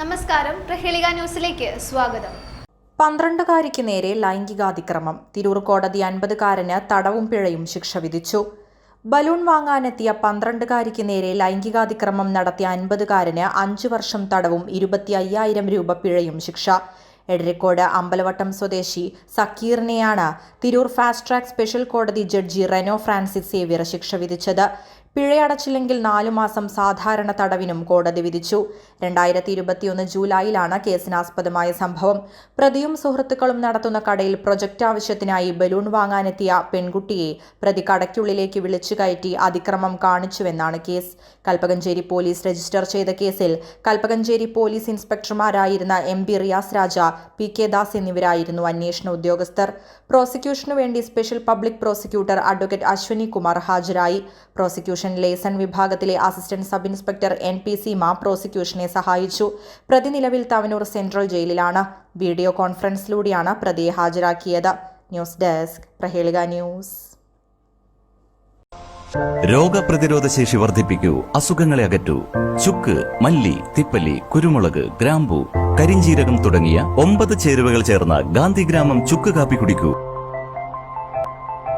നമസ്കാരം. പ്രഹേളിക ന്യൂസിലേക്ക് സ്വാഗതം. പന്ത്രണ്ടുകാരിക്ക് നേരെ ലൈംഗികാതിക്രമം. തിരൂർ കോടതി അൻപതുകാരന് തടവും പിഴയും ശിക്ഷ വിധിച്ചു. ബലൂൺ വാങ്ങാനെത്തിയ പന്ത്രണ്ടുകാരിക്ക് നേരെ ലൈംഗികാതിക്രമം നടത്തിയ അൻപതുകാരന് അഞ്ചു വർഷം തടവും ഇരുപത്തി അയ്യായിരം രൂപ പിഴയും ശിക്ഷ. എടരിക്കോട് അമ്പലവട്ടം സ്വദേശി സക്കീറിനെയാണ് തിരൂർ ഫാസ്റ്റ് ട്രാക്ക് സ്പെഷ്യൽ കോടതി ജഡ്ജി റെനോ ഫ്രാൻസിസ് സേവ്യർ ശിക്ഷ വിധിച്ചത്. പിഴയടച്ചില്ലെങ്കിൽ നാലു മാസം സാധാരണ തടവിനും കോടതി വിധിച്ചു. രണ്ടായിരത്തി ഇരുപത്തിയൊന്ന് ജൂലൈയിലാണ് കേസിനാസ്പദമായ സംഭവം. പ്രതിയും സുഹൃത്തുക്കളും നടത്തുന്ന കടയിൽ പ്രൊജക്ട് ആവശ്യത്തിനായി ബലൂൺ വാങ്ങാനെത്തിയ പെൺകുട്ടിയെ പ്രതി കടയ്ക്കുള്ളിലേക്ക് വിളിച്ചു കയറ്റി അതിക്രമം കാണിച്ചുവെന്നാണ് കേസ്. കൽപ്പകഞ്ചേരി പോലീസ് രജിസ്റ്റർ ചെയ്ത കേസിൽ Kalpakanchery police ഇൻസ്പെക്ടർമാരായിരുന്ന M B Riyas Raja P K Das എന്നിവരായിരുന്നു അന്വേഷണ ഉദ്യോഗസ്ഥർ. പ്രോസിക്യൂഷനു വേണ്ടി special public prosecutor advocate Ashwini Kumar ഹാജരായി. പ്രോസിക്യൂഷൻ ലേസൺ വിഭാഗത്തിലെ assistant sub inspector N P Seema പ്രോസിക്യൂഷനെ സഹായിച്ചു. പ്രതി നിലവിൽ തവനൂർ സെൻട്രൽ ജയിലിലാണ്. വീഡിയോ കോൺഫറൻസിലൂടെയാണ് പ്രതിയെ ഹാജരാക്കിയത്. News desk Prahelika news. രോഗപ്രതിരോധ ശേഷി വർദ്ധിപ്പിക്കൂ. അസുഖങ്ങളെ അകറ്റൂ. ചുക്ക് മല്ലി തിപ്പല്ലി കുരുമുളക് ഗ്രാമ്പു കരിഞ്ചീരകം തുടങ്ങിയ ഒമ്പത് ചേരുവകൾ ചേർന്ന ഗാന്ധിഗ്രാമം ചുക്ക് കാപ്പി കുടിക്കൂ.